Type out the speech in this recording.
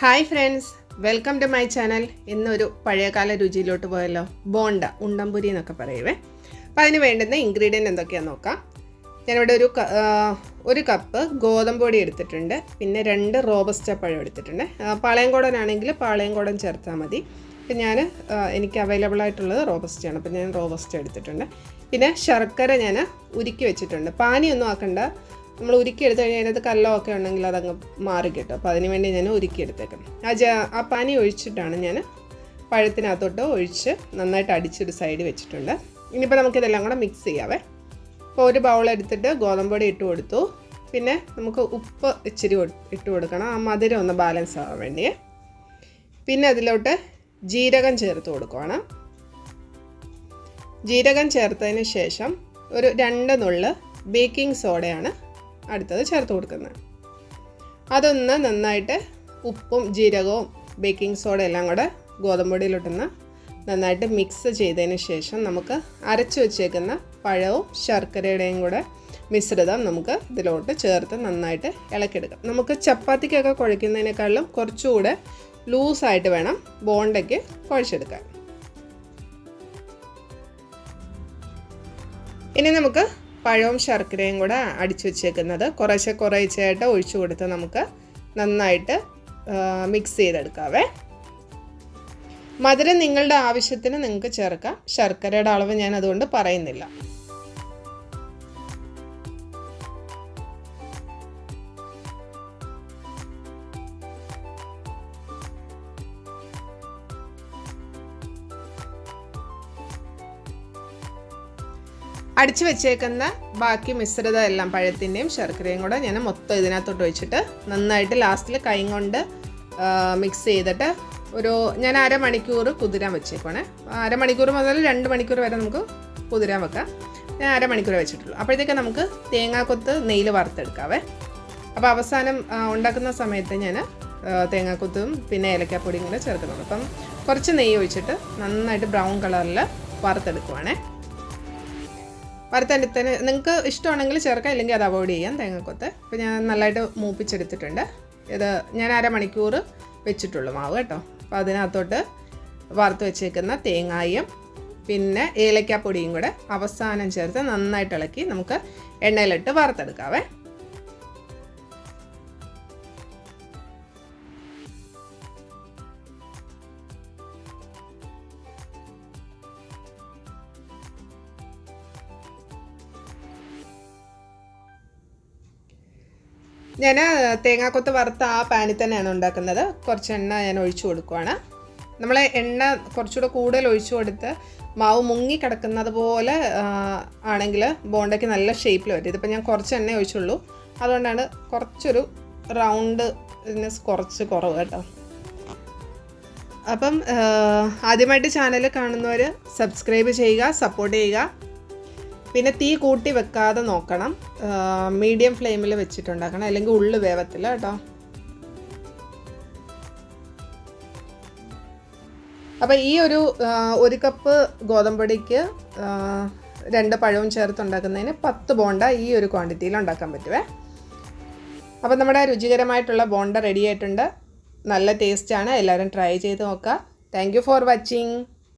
Hi friends welcome to my channel ഇന്നൊരു പഴയകാല രുചിയിലോട്ട് പോയല്ലോ. ബോണ്ട ഉണ്ടംപുരി എന്നൊക്കെ പറയുവേ. അപ്പോൾ അതിന് വേണ്ടുന്ന ഇൻഗ്രീഡിയന്റ് എന്തൊക്കെയാണെന്ന് നോക്കാം. ഞാനിവിടെ ഒരു ഒരു കപ്പ് ഗോതമ്പ് പൊടി എടുത്തിട്ടുണ്ട്. പിന്നെ രണ്ട് റോബസ്റ്റ പഴം എടുത്തിട്ടുണ്ട്. പാളയംകോടനാണെങ്കിൽ പാളയംകോടൻ ചേർത്താൽ മതി. അപ്പം ഞാൻ എനിക്ക് അവൈലബിൾ ആയിട്ടുള്ളത് റോബസ്റ്റയാണ് അപ്പം ഞാൻ റോബസ്റ്റ എടുത്തിട്ടുണ്ട്. പിന്നെ ശർക്കര ഞാൻ ഉരുക്കി വെച്ചിട്ടുണ്ട്. പാനിയൊന്നും ആക്കണ്ട. നമ്മൾ ഉരുക്കി എടുത്തു കഴിഞ്ഞാൽ അതിനകത്ത് കല്ലമൊക്കെ ഉണ്ടെങ്കിൽ അതങ്ങ് മാറി കിട്ടും. അപ്പോൾ അതിന് വേണ്ടി ഞാൻ ഉരുക്കി എടുത്തേക്കും ആ ജ ആ പനി ഒഴിച്ചിട്ടാണ് ഞാൻ പഴത്തിനകത്തോട്ട് ഒഴിച്ച് നന്നായിട്ട് അടിച്ചൊരു സൈഡ് വെച്ചിട്ടുണ്ട്. ഇനിയിപ്പോൾ നമുക്കിതെല്ലാം കൂടെ മിക്സ് ചെയ്യാവേ. അപ്പോൾ ഒരു ബൗൾ എടുത്തിട്ട് ഗോതമ്പൊടി ഇട്ട് കൊടുത്തു. പിന്നെ നമുക്ക് ഉപ്പ് ഇച്ചിരി ഇട്ട് കൊടുക്കണം. ആ മധുരം ഒന്ന് ബാലൻസ് ആവാൻ വേണ്ടി പിന്നെ അതിലോട്ട് ജീരകം ചേർത്ത് കൊടുക്കുവാണ്. ജീരകം ചേർത്തതിന് ശേഷം ഒരു രണ്ട് നുള്ള് ബേക്കിംഗ് സോഡയാണ് അടുത്തത് ചേർത്ത് കൊടുക്കുന്നത്. അതൊന്ന് നന്നായിട്ട് ഉപ്പും ജീരകവും ബേക്കിംഗ് സോഡ എല്ലാം കൂടെ ഗോതമ്പൊടിയിലോട്ടൊന്ന് നന്നായിട്ട് മിക്സ് ചെയ്തതിന് ശേഷം നമുക്ക് അരച്ചു വെച്ചേക്കുന്ന പഴവും ശർക്കരയുടെയും കൂടെ മിശ്രിതം നമുക്ക് ഇതിലോട്ട് ചേർത്ത് നന്നായിട്ട് ഇളക്കിയെടുക്കാം. നമുക്ക് ചപ്പാത്തിക്കൊക്കെ കുഴയ്ക്കുന്നതിനേക്കാളും കുറച്ചുകൂടെ ലൂസായിട്ട് വേണം ബോണ്ടയ്ക്ക് കുഴച്ചെടുക്കാൻ. ഇനി നമുക്ക് പഴവും ശർക്കരയും കൂടെ അടിച്ചു വെച്ചേക്കുന്നത്. കുറേശ്ശെ കുറേശ്ശെയായിട്ട് ഒഴിച്ചു കൊടുത്ത് നമുക്ക് നന്നായിട്ട് മിക്സ് ചെയ്തെടുക്കാവേ. മധുരം നിങ്ങളുടെ ആവശ്യത്തിന് നിങ്ങൾക്ക് ചേർക്കാം. ശർക്കരയുടെ അളവ് ഞാൻ അതുകൊണ്ട് പറയുന്നില്ല. അടിച്ചു വെച്ചേക്കുന്ന ബാക്കി മിശ്രിതം എല്ലാം പഴത്തിന്റെയും ശർക്കരയും കൂടെ ഞാൻ മൊത്തം ഇതിനകത്തോട്ട് ഒഴിച്ചിട്ട് നന്നായിട്ട് ലാസ്റ്റിൽ കൈ കൊണ്ട് മിക്സ് ചെയ്തിട്ട് ഒരു ഞാൻ അരമണിക്കൂർ കുതിരാൻ വെച്ചേക്കുവാണേ. അരമണിക്കൂർ മുതൽ രണ്ട് മണിക്കൂർ വരെ നമുക്ക് കുതിരാൻ വെക്കാം. ഞാൻ അരമണിക്കൂർ വെച്ചിട്ടുള്ളൂ. അപ്പോഴത്തേക്ക് നമുക്ക് തേങ്ങാക്കൊത്ത് നെയ്യിൽ വറുത്തെടുക്കാവേ. അപ്പോൾ അവസാനം ഉണ്ടാക്കുന്ന സമയത്ത് ഞാൻ തേങ്ങാക്കൊത്തും പിന്നെ ഏലക്കാപ്പൊടിയും കൂടെ ചേർക്കുന്നുള്ളൂ അപ്പം കുറച്ച് നെയ്യ് ഒഴിച്ചിട്ട് നന്നായിട്ട് ബ്രൗൺ കളറിൽ വറുത്തെടുക്കുവാണേ. വറുത്തെടുത്തതിന് നിങ്ങൾക്ക് ഇഷ്ടമാണെങ്കിൽ ചേർക്കാം ഇല്ലെങ്കിൽ അത് അവോയ്ഡ് ചെയ്യാം തേങ്ങക്കൊത്ത്. അപ്പോൾ ഞാൻ നല്ലതായിട്ട് മൂപ്പിച്ചെടുത്തിട്ടുണ്ട്. ഇത് ഞാൻ അരമണിക്കൂർ വെച്ചിട്ടുള്ളൂ മാവ് കേട്ടോ. അപ്പോൾ അതിനകത്തോട്ട് വറുത്ത് വെച്ചേക്കുന്ന തേങ്ങായും പിന്നെ ഏലക്കാപ്പൊടിയും കൂടെ അവസാനം ചേർത്ത് നന്നായിട്ട് ഇളക്കി നമുക്ക് എണ്ണയിലിട്ട് വറുത്തെടുക്കാവേ. ഞാൻ തേങ്ങാക്കൊത്ത് വറുത്ത ആ പാനിൽ തന്നെയാണ് ഉണ്ടാക്കുന്നത്. കുറച്ച് എണ്ണ ഞാൻ ഒഴിച്ചു കൊടുക്കുവാണ്. നമ്മൾ എണ്ണ കുറച്ചുകൂടെ കൂടുതൽ ഒഴിച്ചു കൊടുത്ത് മാവ് മുങ്ങി കിടക്കുന്നത് പോലെ ആണെങ്കിൽ ബോണ്ടയ്ക്ക് നല്ല ഷേപ്പിൽ വരും. ഇതിപ്പോൾ ഞാൻ കുറച്ച് എണ്ണ ഒഴിച്ചുള്ളൂ. അതുകൊണ്ടാണ് കുറച്ചൊരു റൗണ്ട് കുറച്ച് കുറവ് കേട്ടോ. അപ്പം ആദ്യമായിട്ട് ചാനൽ കാണുന്നവർ സബ്സ്ക്രൈബ് ചെയ്യുക സപ്പോർട്ട് ചെയ്യുക. പിന്നെ തീ കൂട്ടി വെക്കാതെ നോക്കണം. മീഡിയം ഫ്ലെയിമിൽ വെച്ചിട്ടുണ്ടാക്കണം. അല്ലെങ്കിൽ ഉള്ളു വേവത്തില്ല കേട്ടോ. അപ്പോൾ ഈ ഒരു ഒരു കപ്പ് ഗോതമ്പൊടിക്ക് രണ്ട് പഴവും ചേർത്തുണ്ടാക്കുന്നതിന് പത്ത് ബോണ്ട ഈ ഒരു ക്വാണ്ടിറ്റിയിൽ ഉണ്ടാക്കാൻ പറ്റുവേ. അപ്പോൾ നമ്മുടെ രുചികരമായിട്ടുള്ള ബോണ്ട റെഡി ആയിട്ടുണ്ട്. നല്ല ടേസ്റ്റാണ് എല്ലാവരും ട്രൈ ചെയ്ത് നോക്കുക. Thank for watching